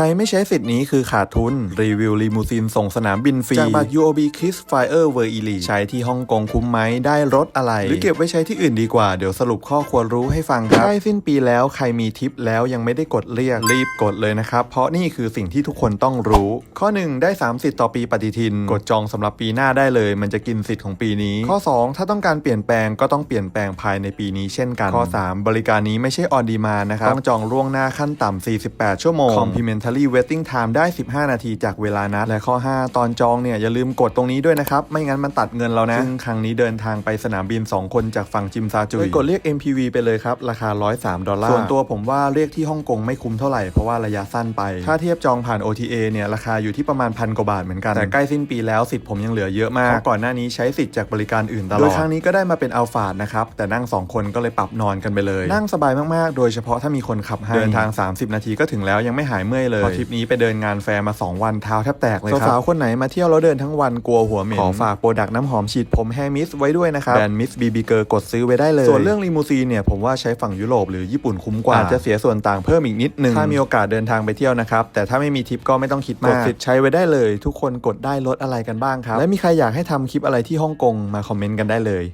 รไม่ใช้สิทธิ์นี้คือขาดทุน รีวิวลีมูซีนส่งสนามบินฟรี จากบัตร UOB Kiss Fire w o r l d Elite ใช้ที่ฮ่องกงคุ้มไหมได้รถอะไร หรือเก็บไว้ใช้ที่อื่นดีกว่า เดี๋ยวสรุปข้อควรรู้ให้ฟังครับใกล้สิ้นปีแล้วใครมีทิปแล้วยังไม่ได้กดเรียกรีบกดเลยนะครับ เพราะนี่คือสิ่งที่ทุกคนต้องรู้ ข้อ 1 ได้ 3 สิทธิ์ต่อปีปฏิทิน กดจองสำหรับปีหน้าได้เลย มันจะกินสิทธิ์ของปีนี้ ข้อ 2 ถ้าต้องการเปลี่ยนแปลงก็ต้องเปลี่ยนแปลงภายในปีนี้เช่นกันข้อ 3 บริการนี้ไม่ใช่ออนดีมานะครับต้องจองล่วงหน้าขั้นต่ำ48 ชั่วโมง complimentary waiting time ได้ 15 นาทีจากเวลานัด และข้อ 5 ตอนจองเนี่ยอย่าลืมกดตรงนี้ด้วยนะครับ ไม่งั้นมันตัดเงินเรานะ ซึ่งครั้งนี้เดินทางไปสนามบิน 2 คนจากฝั่งจิมซาจุยกดเรียก MPV ไปเลยครับ ราคา 103 ดอลลาร์ ส่วนตัวผมว่าเรียกที่ฮ่องกงไม่คุ้มเท่าไหร่ เพราะว่าระยะสั้นไป ถ้าเทียบจองผ่าน OTA เนี่ยราคาอยู่ที่ประมาณพันกว่าบาทเหมือนกัน แต่ใกล้สิ้นปีแล้วสิทธิ์ผมยังเหลือเยอะมากเพราะก่อนหน้านี้ใช้สิทธิ์จากบริการอื่นตลอด โดยครั้งนี้ก็ได้มาเป็นอัลฟาดนะครับแต่นั่ง 2 คนก็เลยปรับนอนกันไปเลย นั่งสบายมากๆ โดยเฉพาะถ้ามีคนขับให้เดินทาง 30 นาทีก็ถึงแล้วยังไม่หายเมื่อยเลยพอทริปนี้ไปเดินงานแฟร์มา 2 วันเท้าแทบแตกเลยครับสาวๆคนไหนมาเที่ยวแล้วเดินทั้งวันกลัวหัวเหม็นขอฝากโปรดักต์น้ำหอมฉีดผมแฮมิสไว้ด้วยนะครับแบรนด์มิสบีบีเกอร์กดซื้อไว้ได้เลย ส่วนเรื่องลีมูซีนเนี่ยผมว่าใช้ฝั่งยุโรปหรือญี่ปุ่นคุ้มกว่าอาจจะเสียส่วนต่างเพิ่มอีกนิดนึงถ้ามีโอกาสเดินทางไปเที่ยวนะครับแต่ถ้าไม่มีทริปก็ไม่ต้องคิดมากกดสิทธิ์ใช้ไว้ได้เลย ทุกคนกดได้ลดอะไรกันบ้างครับและมีใครอยากให้ทำคลิปอะไรที่ฮ่องกงมาคอมเมนต์กันได้เลย